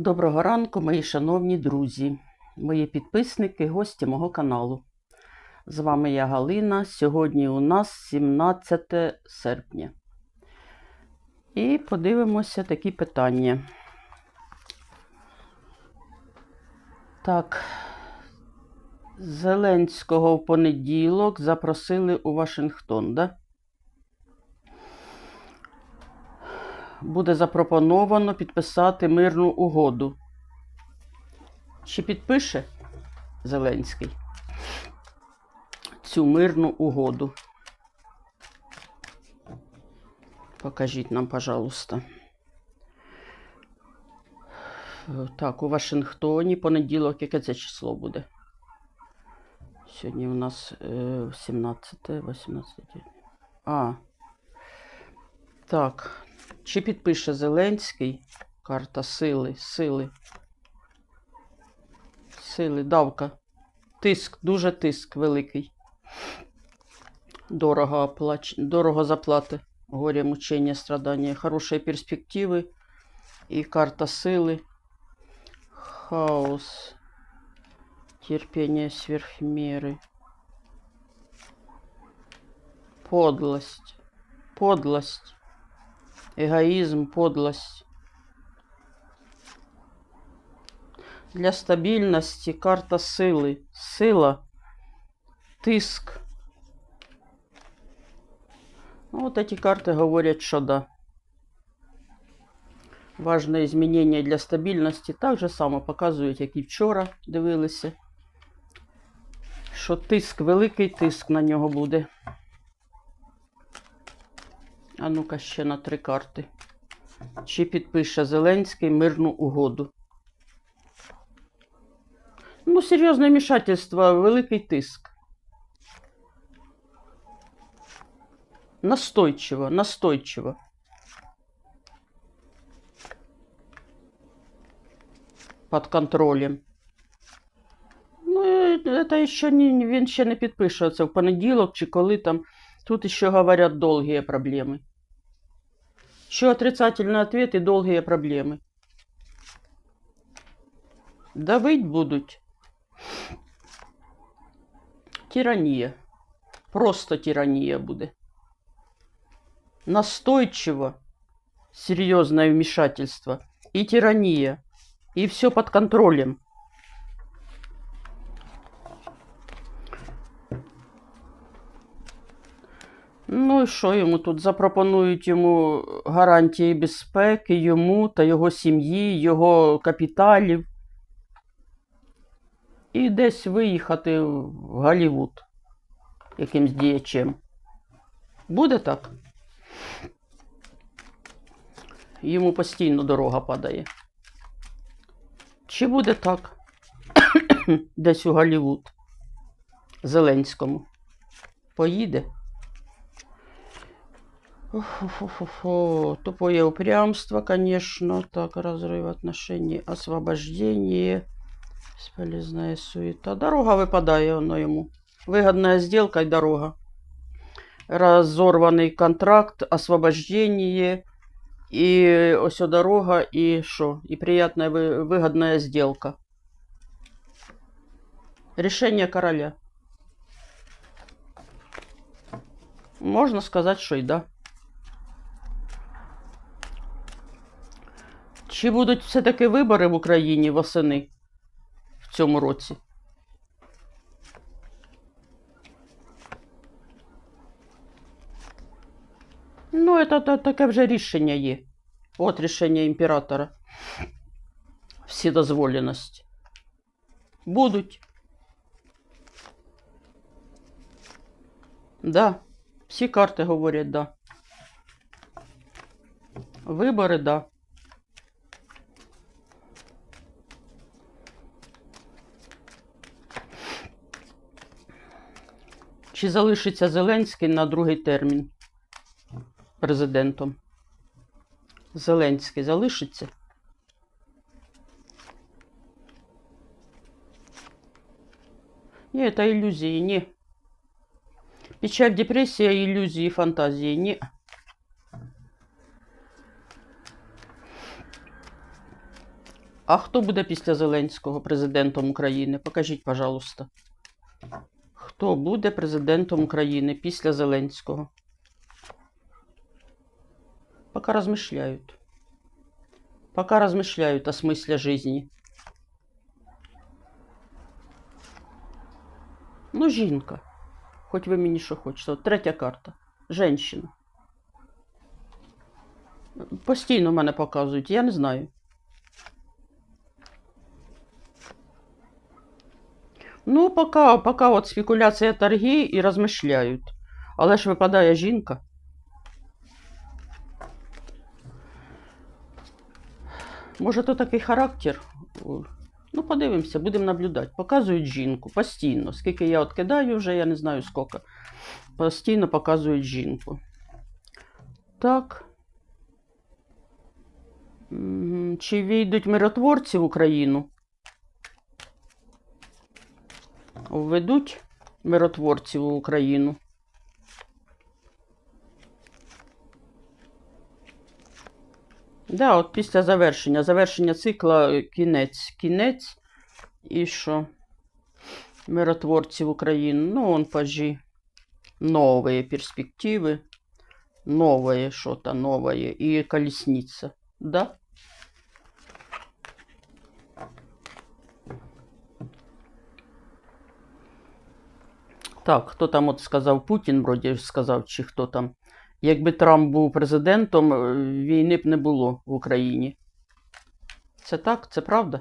Доброго ранку, мої шановні друзі, мої підписники, гості мого каналу. З вами я Галина. Сьогодні у нас 17 серпня. І подивимося такі питання. Так, Зеленського в понеділок запросили у Вашингтон, да? Буде запропоновано підписати мирну угоду. Чи підпише Зеленський цю мирну угоду? Покажіть нам, пожалуйста. Так, у Вашингтоні понеділок, яке це число буде? Сьогодні у нас е, 17, 18. А. Так. Чи підпише Зеленський? Карта сили, сили. Сили, давка. Тиск, дуже тиск великий. Дорого, оплач... Дорого заплати. Горе, мучення, страдання. Хороші перспективи. І карта сили. Хаос. Терпение сверхмеры. Подлость. Подлость. Егоїзм, подлость. Для стабільності карта сили. Сила, тиск. Ну, вот эти карты говорят, что да. Важне змінення для стабільності. Так же само показують, як і вчора дивилися. Що тиск, великий тиск на нього буде. А ну-ка ще на три карти. Чи підпише Зеленський мирну угоду? Ну, серйозне вмішательство, великий тиск. Настойчиво, настойчиво. Под контролем. Ну, це ще не, він ще не підпише в понеділок чи коли там. Тут еще говорят долгие проблемы. Еще отрицательный ответ и долгие проблемы. Давить будуть. Тиранія. Просто тиранія буде. Настойчиво. Серьезное вмешательство. И тирания. И все под контролем. Ну і що йому тут? Запропонують йому гарантії безпеки, йому та його сім'ї, його капіталів. І десь виїхати в Голлівуд якимсь діячем. Буде так? Йому постійно дорога падає. Чи буде так? Десь у Голлівуд? Зеленському. Поїде? Фу-фу-фу-фу. Тупое упрямство, конечно. Так, разрыв отношений, освобождение. Бесполезная суета. Дорога выпадает воно ему, выгодная сделка и дорога. разорванный контракт, освобождение. и все дорога, і що? І приятна выгодная сделка. решение короля. можно сказать что и да. Чи будуть все-таки вибори в Україні восени в цьому році? Ну, це, та- таке вже рішення є. От рішення імператора. Вседозволеність. Будуть. Да. Всі карти говорять да. Вибори, да. Чи залишиться Зеленський на другий термін президентом? Зеленський залишиться? Ні, це ілюзії, ні. Печаль, депрессия, иллюзии, фантазии. Не. А хто буде після Зеленського президентом України? Покажіть, пожалуйста. Хто буде президентом України після Зеленського? Пока размышляют. Пока размышляют о смысле жизни. Ну, жінка. Хоч ви мені що хочете. От третя карта. Женщина. Постійно мене показують, я не знаю. Ну, пока, пока от спекуляція торги і розмишляють. Але ж випадає жінка. Може, то такий характер. Ну, подивимося, будемо наблюдати. Показують жінку постійно. Скільки я от кидаю вже, я не знаю скільки. Постійно показують жінку. Так. Чи війдуть миротворці в Україну? Введуть миротворців в Україну. Да, от після завершення. Завершення цикла е, кінець. Кінець. І що? Миротворці в Україну. Ну, он пажі. Новые перспективи. Новое что-то новое. И колесница. Да? Так, хто там от сказав Путін, вроді сказав, чи хто там. Якби Трамп був президентом, е, війни б не було в Україні. Це так? Це правда?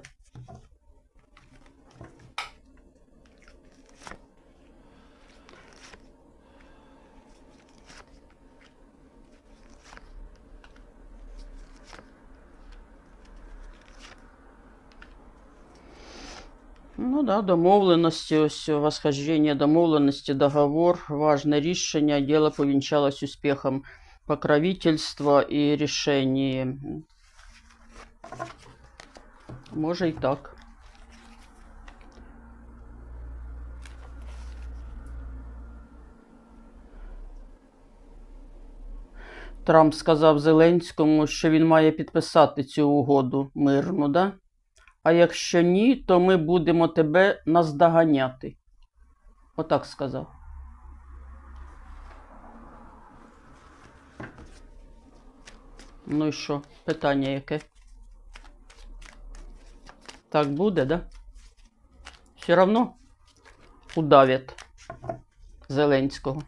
Ну да, домовленості, ось восхождення домовленості, договор, важне рішення, діло повінчалось успіхом покровительства і рішення. Може і так. Трамп сказав Зеленському, що він має підписати цю угоду мирну, да? А якщо ні, то ми будемо тебе наздоганяти. Отак сказав. Ну і що? Питання яке? Так буде, да? Все равно удавять Зеленського.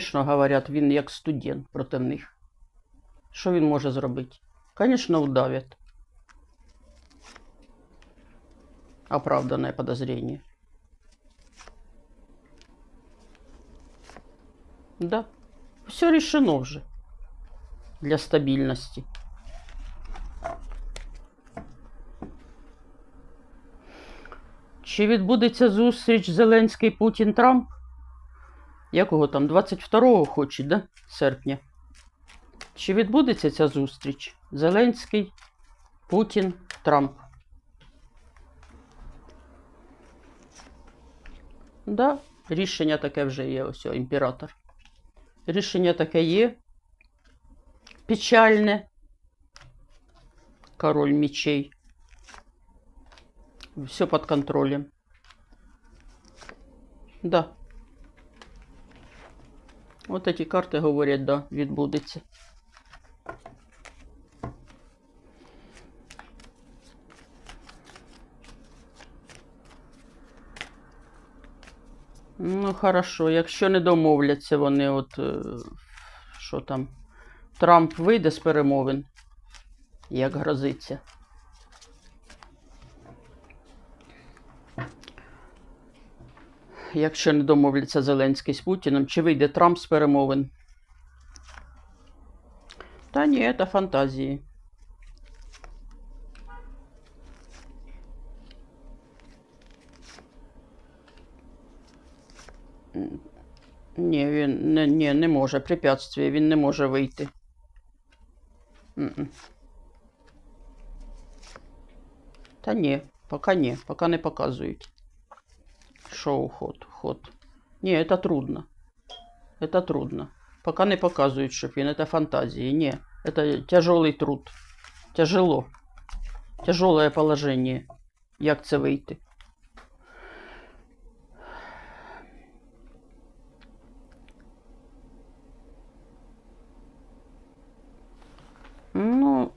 Звісно, говорять, він як студент проти них. Що він може зробити? Звісно, удавять. Оправданное подозрение. Да. Все решено вже. Для стабільності. Чи відбудеться зустріч Зеленський Путін Трамп? Якого там 22-го хочуть, да? Серпня. Чи відбудеться ця зустріч? Зеленський, Путін, Трамп. Да, рішення таке вже є, ось імператор. Рішення таке є. Печальне. Король мечей. Все під контролем. Да. От эти карти говорять, да, відбудеться. Ну, хорошо, якщо не домовляться вони, от е, що там, Трамп вийде з перемовин, як грозиться. Якщо не домовляться Зеленський з Путіним, чи вийде Трамп з перемовин? Та ні, це фантазії. Ні, він не, ні, не може. Препятствие, він не може вийти. Та ні, поки ні, поки не показують. Шоу ход, ход. Не, это трудно. Это трудно. Пока не показують, щоб він. Это фантазии. Не, это тяжелый труд. Тяжело. Тяжелое положение. Як це вийти? Ну,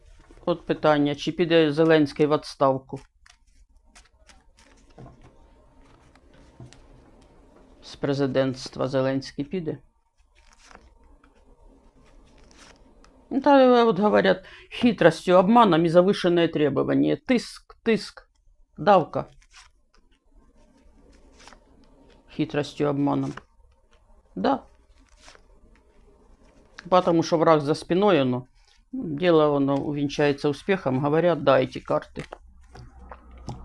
от питання, чи піде Зеленський в відставку? президентства Зеленський піде? Ну, Та вот говорят, хитростью, обманом и завышенное требование. Тыск, тыск, давка. Хитростью, обманом. Да. Потому что враг за спиной, оно. Дело оно увенчается успехом. Говорят, да, эти карты.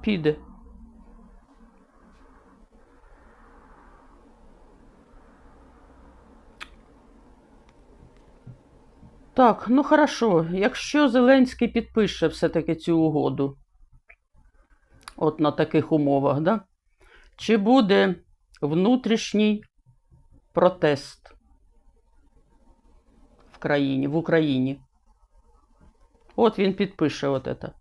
Піде. Так, ну хорошо. Якщо Зеленський підпише все-таки цю угоду, от на таких умовах, да? чи буде внутрішній протест в країні, в Україні? От він підпише от це.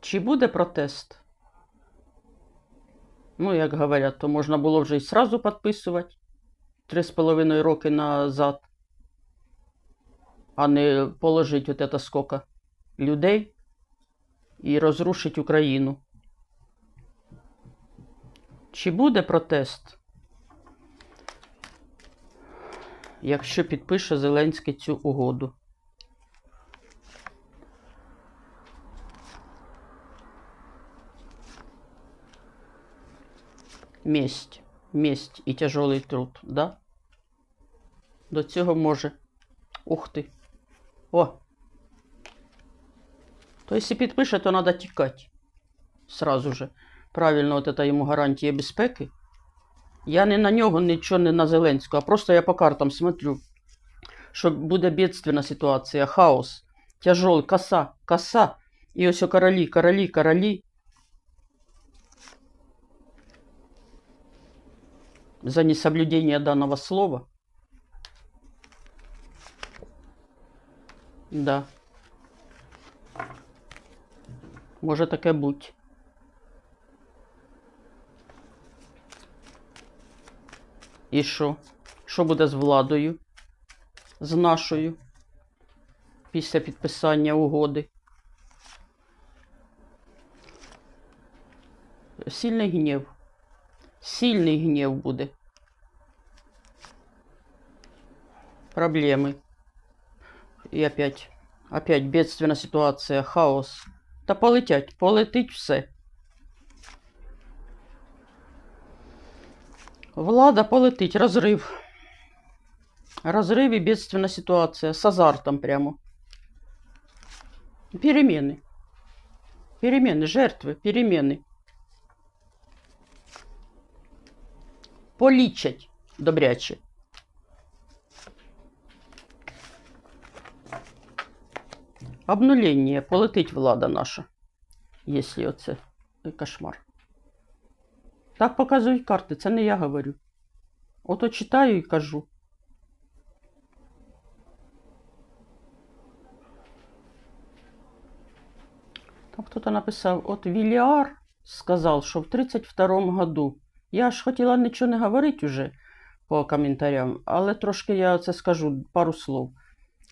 Чи буде протест? Ну, як говорять, то можна було вже і сразу підписувати три з половиною роки назад а не положить вот это сколько людей і розрушить Україну. Чи буде протест, якщо підпише Зеленський цю угоду? Месть, месть і тяжелий труд, да? До цього може. Ух ти. О. То если підпише, то надо тікати. Сразу же. Правильно, от это йому гарантія безпеки. Я не на нього, нічого не на Зеленського, а просто я по картам смотрю, що буде бедственна ситуація, хаос, тяжелый, коса, коса. І ось о королі, королі, королі. За несоблюдение данного слова. Да. Може таке бути. І що? Що буде з владою? З нашою? Після підписання угоди? Сильний гнів. Сильний гнів буде. Проблеми. І опять, опять бедственна ситуація, хаос. Та полетять, полетить все. Влада полетить, розрив. Розрив і бедственна ситуація. З азартом прямо. Перемены. Перемены, жертви, перемены. Полічать добряче. Обнулення, полетить влада наша, якщо оце кошмар. Так показують карти, це не я говорю. Ото читаю і кажу. Там хто-то написав, от Віліар сказав, що в 32-му году. Я ж хотіла нічого не говорити уже по коментарям, але трошки я це скажу пару слов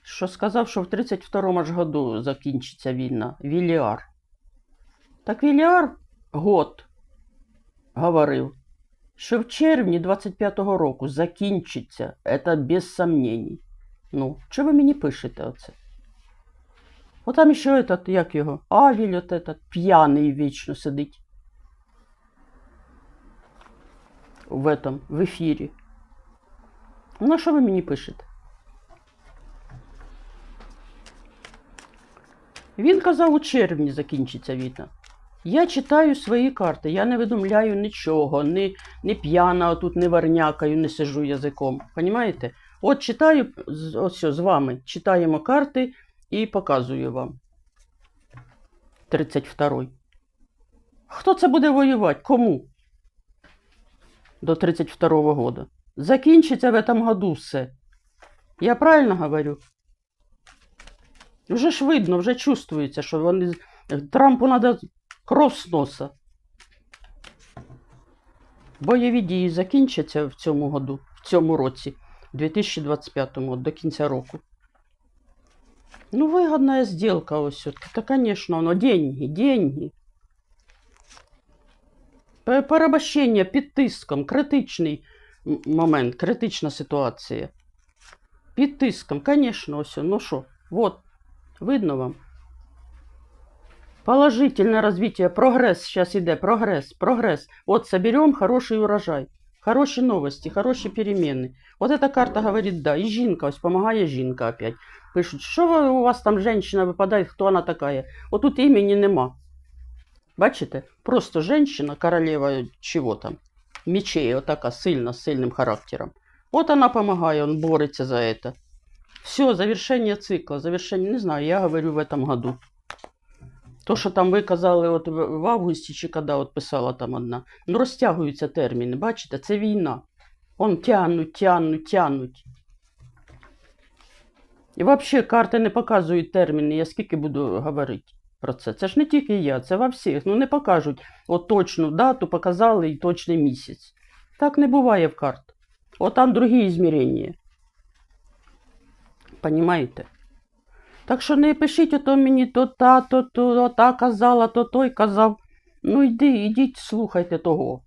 що сказав, що в 32-му ж году закінчиться війна. Віліар. Так Віліар год говорив, що в червні 25-го року закінчиться. Це без сомнений. Ну, що ви мені пишете оце? От там ще этот, як його, Авіль, от этот, п'яний вічно сидить. В этом, в ефірі. Ну, що ви мені пишете? Він казав, у червні закінчиться війна. Я читаю свої карти, я не видумляю нічого, не, не п'яна, тут не варнякаю, не сижу язиком. Понімаєте? От читаю, ось з вами, читаємо карти і показую вам. 32-й. Хто це буде воювати? Кому? до 32-го года. Закінчиться в этом году все. Я правильно говорю? Вже ж видно, вже чувствується, що вони... Трампу треба кров з носа. Бойові дії закінчаться в цьому году, в цьому році, в 2025 до кінця року. Ну, выгодная сделка ось все-таки. Это, конечно, но деньги, деньги. Пе- Порабощення під тиском, критичний момент, критична ситуація. Під тиском, конечно, ось. Ну що, вот, видно вам. Положительное развитие, прогресс сейчас иде, прогресс, прогресс. Вот соберем хороший урожай, хорошие новости, хорошие перемены. Вот эта карта говорит, да, и жінка, ось помогає жінка опять. Пишуть, що ви- у вас там жінка випадає, хто вона така? Отут імені нема. Бачите? Просто жінка, королева чого там? Мечей, отака сильна, з сильним характером. От вона допомагає, он бореться за это. Все, завершение цикла, завершение, не знаю, я говорю в этом году. То, що там ви казали от в августі, чи коли от писала там одна, ну розтягуються терміни, бачите, це війна. Он тянуть, тянуть, тянуть. І взагалі карти не показують терміни, я скільки буду говорити про це. Це ж не тільки я, це во всіх. Ну не покажуть от точну дату, показали і точний місяць. Так не буває в карт. От там другі ізмірення. Понімаєте? Так що не пишіть ото мені то та, то, то та казала, то той казав. Ну йди, ідіть, слухайте того.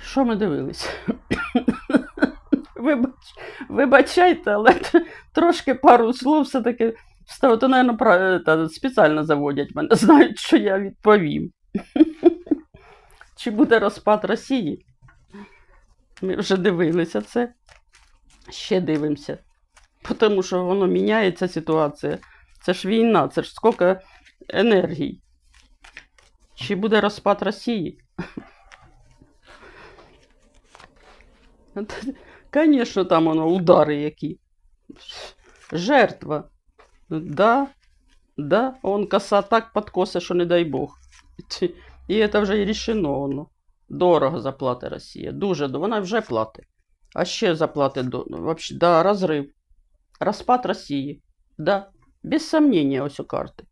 Що ми дивились? Вибач, вибачайте, але трошки пару слов все-таки то, наверное, спеціально заводять мене, знають, що я відповім. Чи буде розпад Росії? Ми вже дивилися це. Ще дивимося. Тому що воно міняється ситуація. Це ж війна, це ж скільки енергій. Чи буде розпад Росії? Звісно, там воно удари які. Жертва. Да, да, он коса так подкоса, що не дай Бог. І це вже і рішено воно. Дорого заплатить Росія. Дуже до- вона вже платить. А ще заплатить до вообще, да, розрив. Розпад Росії. Да. Без сомнення, ось у карти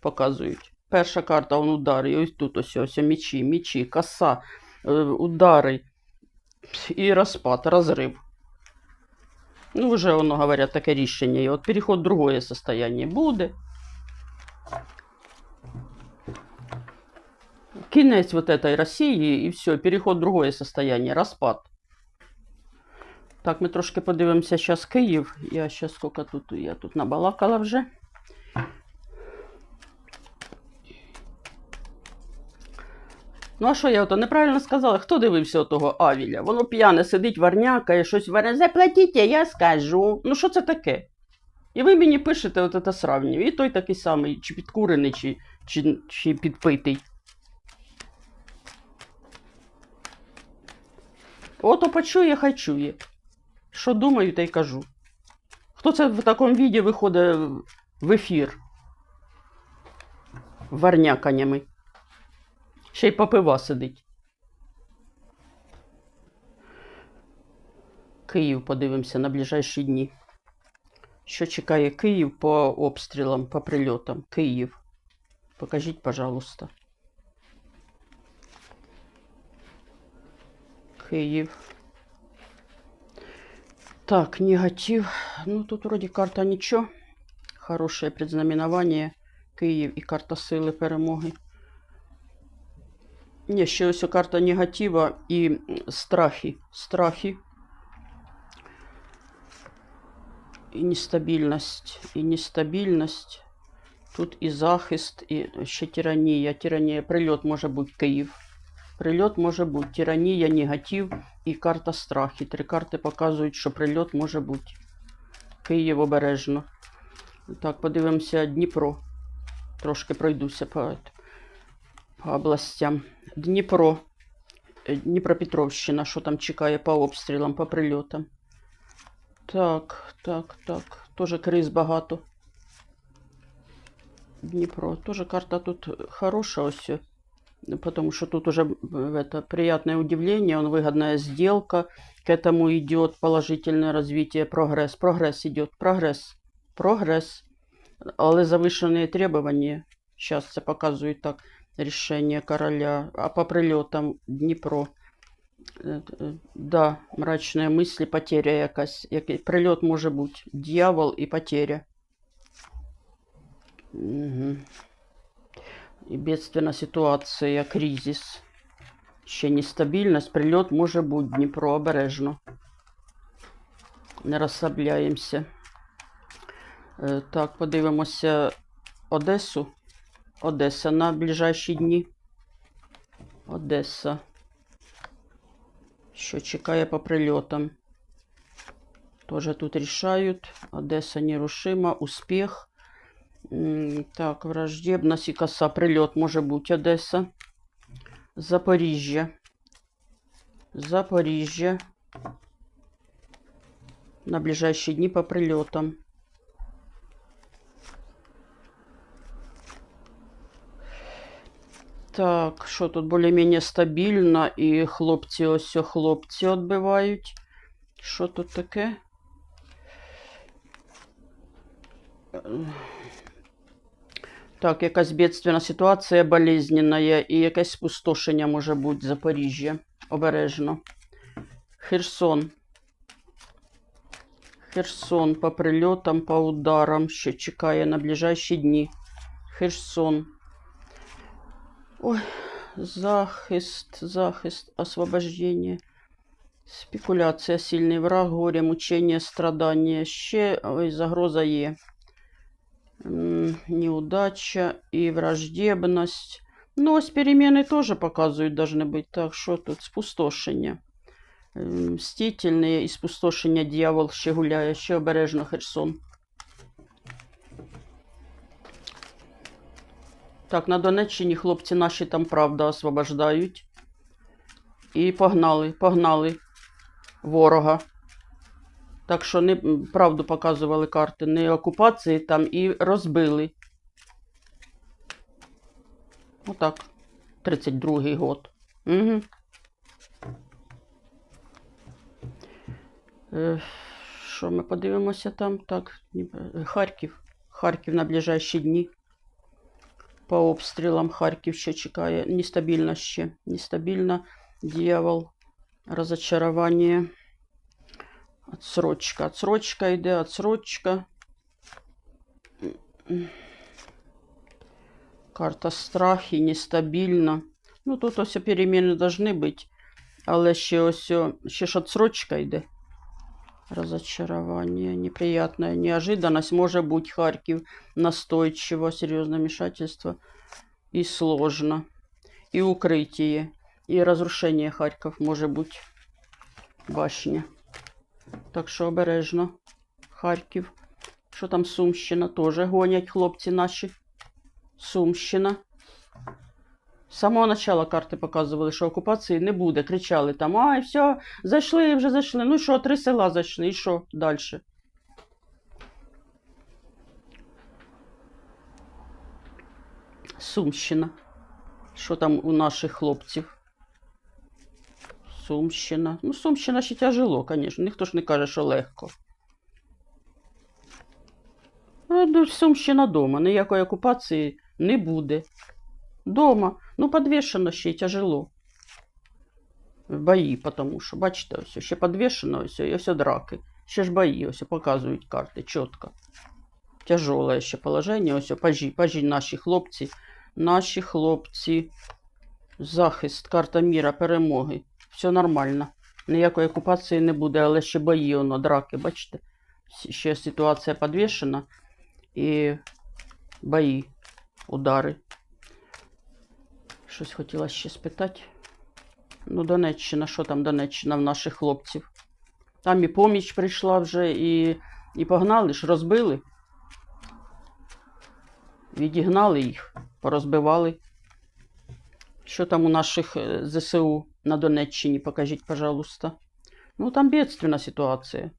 показують. Перша карта он удари, і ось тут ось, ось мічі, мічі, коса, е, удари і розпад, розрив. Ну, вже воно говорять таке рішення. І от переход в другое состояние буде. Кінець вот этой Росії і все, переход в другое состояние, розпад. Так, ми трошки подивимося зараз Київ. Я зараз скільки тут, я тут набалакала вже. Ну, а що я ото неправильно сказала? Хто дивився того Авіля? Воно п'яне сидить, варнякає, щось варне. Заплатіть, я скажу. Ну, що це таке? І ви мені пишете от це сравнює. І той такий самий, чи підкурений, чи, чи, чи підпитий. Ото почує, хай чує. Що думаю, та й кажу. Хто це в такому віді виходить в ефір? Варняканнями. Ще й попива сидить. Київ подивимося на ближайші дні. Що чекає Київ по обстрілам, по прильотам? Київ. Покажіть, пожалуйста. Київ. Так, негатив. Ну, тут вроде карта ничего. Хорошее предзнаменование. Київ і карта сили перемоги. Ні, ще ось карта негатива і страхи. Страхи. І нестабільність. І нестабільність. Тут і захист, і ще тиранія. Тиранія. Прильот може бути Київ. Прильот може бути тиранія, негатив і карта страхи. Три карти показують, що прильот може бути. Київ обережно. Так, подивимося Дніпро. Трошки пройдуся по, по областям. Дніпро. Е, Дніпропетровщина, що там чекає по обстрілам, по прильотам. Так, так, так. Тоже криз багато. Дніпро. Тоже карта тут хороша ось потому что тут уже м, это приятное удивление, он выгодная сделка, к этому идет положительное развитие, прогресс, прогресс идет, прогресс, прогресс, але завышенные требования, сейчас це показують так, рішення короля, а по прильотам Дніпро, Е, е, да, мрачные мысли, потеря якась, який прильот може бути, дьявол і потеря. Угу. І бедственна ситуація, кризис. Ще нестабільність, прильот може бути Дніпро обережно. Не розслабляємося. Е, Так, подивимося Одесу. Одеса на ближайші дні. Одеса. Що чекає по прильотам. Тоже тут решают. Одесса нерушима. Успех. Так, враждебность и коса. Прильот може бути Одеса. Запоріжжя. Запоріжжя. На ближайшие дни по прильотам. Так, що тут більш-менш стабільно, і хлопці, ось о, хлопці відбивають. Що тут таке? Так, якась бедственна ситуація болезненна і якесь спустошення може бути Запоріжжя. Обережно. Херсон. Херсон по прильотам, по ударам, що чекає на ближайші дні. Херсон. Ой, захист, захист, освобождение. Спекуляція, сильний враг, горе, мучення, страдання. Ще ой, загроза є М, Неудача і враждебність. Ну, ось перемены тоже показують, должны быть. Так, що тут? Спустошення. М, Мстительне і спустошення дьявол ще гуляє, ще обережно Херсон. Так, на Донеччині хлопці наші там правда освобождають. І погнали, погнали ворога. Так що не правду показували карти, не окупації там і розбили. Отак. 32-й год. Угу. Е, Що ми подивимося там? Так, Харків. Харків на ближайші дні. По обстрілам Харків ще чекає. Нестабільно ще. Нестабільно. Дьявол. Розочарування. Отсрочка. Отсрочка йде, отсрочка. Карта страхи, нестабільно. Ну, тут ось переміни повинні бути. Але ще ось о- ще ж отсрочка йде. Разочарование, неприятная неожиданность. Может быть, Харьков настойчиво, серьезное вмешательство. И сложно. И укрытие. И разрушение Харьков может быть. Башня. Так що обережно. Харків. Що там Сумщина? Тоже гонять хлопці наші. Сумщина. З самого начала карти показували, що окупації не буде. Кричали там, ай, все, зайшли, вже зайшли. Ну що, три села зайшли, і що далі? Сумщина. Що там у наших хлопців? Сумщина. Ну, Сумщина ще тяжело, звісно. Ніхто ж не каже, що легко. Сумщина дома. Ніякої окупації не буде. Дома. Ну, подвішено ще й тяжело. Бої, тому що, бачите, ось ще підвішено, ось, і ось драки. Ще ж бої, ось показують карти чітко. Тяжеле ще положення, ось пажі, пажі наші хлопці. Наші хлопці. Захист, карта міра, перемоги. Все нормально. Ніякої окупації не буде, але ще бої, воно, драки, бачите? Ще ситуація підвішена. І бої, удари. Щось хотіла ще спитати. Ну, Донеччина, що там Донеччина в наших хлопців? Там і поміч прийшла вже, і, і погнали ж, розбили. Відігнали їх, порозбивали. Що там у наших е, ЗСУ на Донеччині? Покажіть, пожалуйста. Ну, там бедственна ситуація.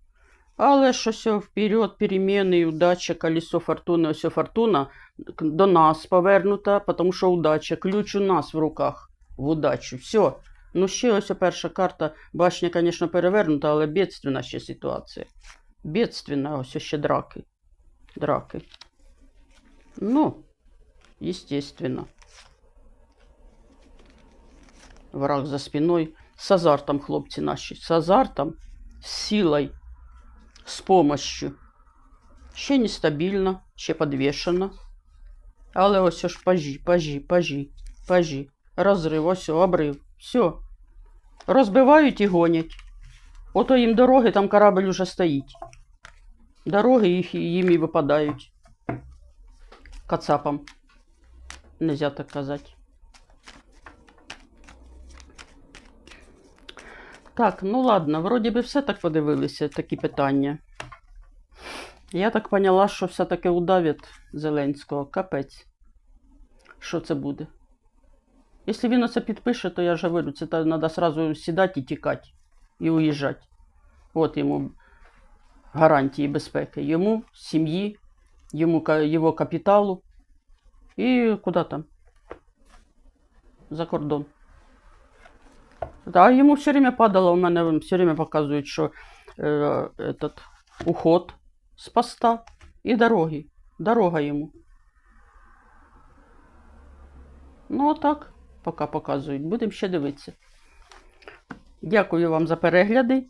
Але ж ось вперед, переміни, удача, колесо фортуни, ось фортуна до нас повернута, тому що удача, ключ у нас в руках, в удачу. Все. Ну, ще ось перша карта. Башня, звісно, перевернута, але бедственна ще ситуація. Бедственна, ось ще драки. Драки. Ну, естественно. Враг за спиной. С азартом, хлопці наші. З азартом, з силою, з помощью. Ще нестабільно, ще підвішено. Але ось ж пажі, пажі, пажі, пажі. Розрив, ось обрив. Все. Розбивають і гонять. Ото їм дороги, там корабль уже стоїть. Дороги їх, їм і випадають. Кацапам. Нельзя так казати. Так, ну ладно, вроді би все так подивилися, такі питання. Я так поняла, що все-таки удавять Зеленського. Капець. Що це буде? Якщо він оце підпише, то я ж говорю, це треба сразу сідати і тікати, і уїжджати. От йому гарантії безпеки. Йому, сім'ї, йому його капіталу. І куди там? За кордон. Да, ему все время падало, у мене все время показують, що е, этот, уход з поста і дороги. Дорога йому. Ну, отак, поки показують. Будемо ще дивитися. Дякую вам за перегляди,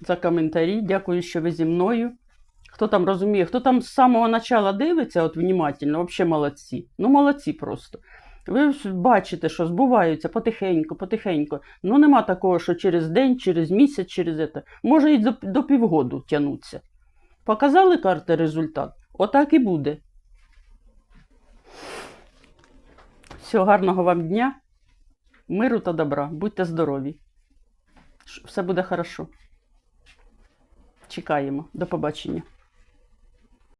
за коментарі. Дякую, що ви зі мною. Хто там розуміє, хто там з самого початку дивиться, от внимательно, взагалі молодці. Ну, молодці просто. Ви бачите, що збуваються потихеньку, потихеньку. Ну, нема такого, що через день, через місяць, через це. Може і до, до півгоду тягнуться. Показали карти результат? Отак і буде. Всього гарного вам дня, миру та добра. Будьте здорові. Все буде хорошо. Чекаємо. До побачення.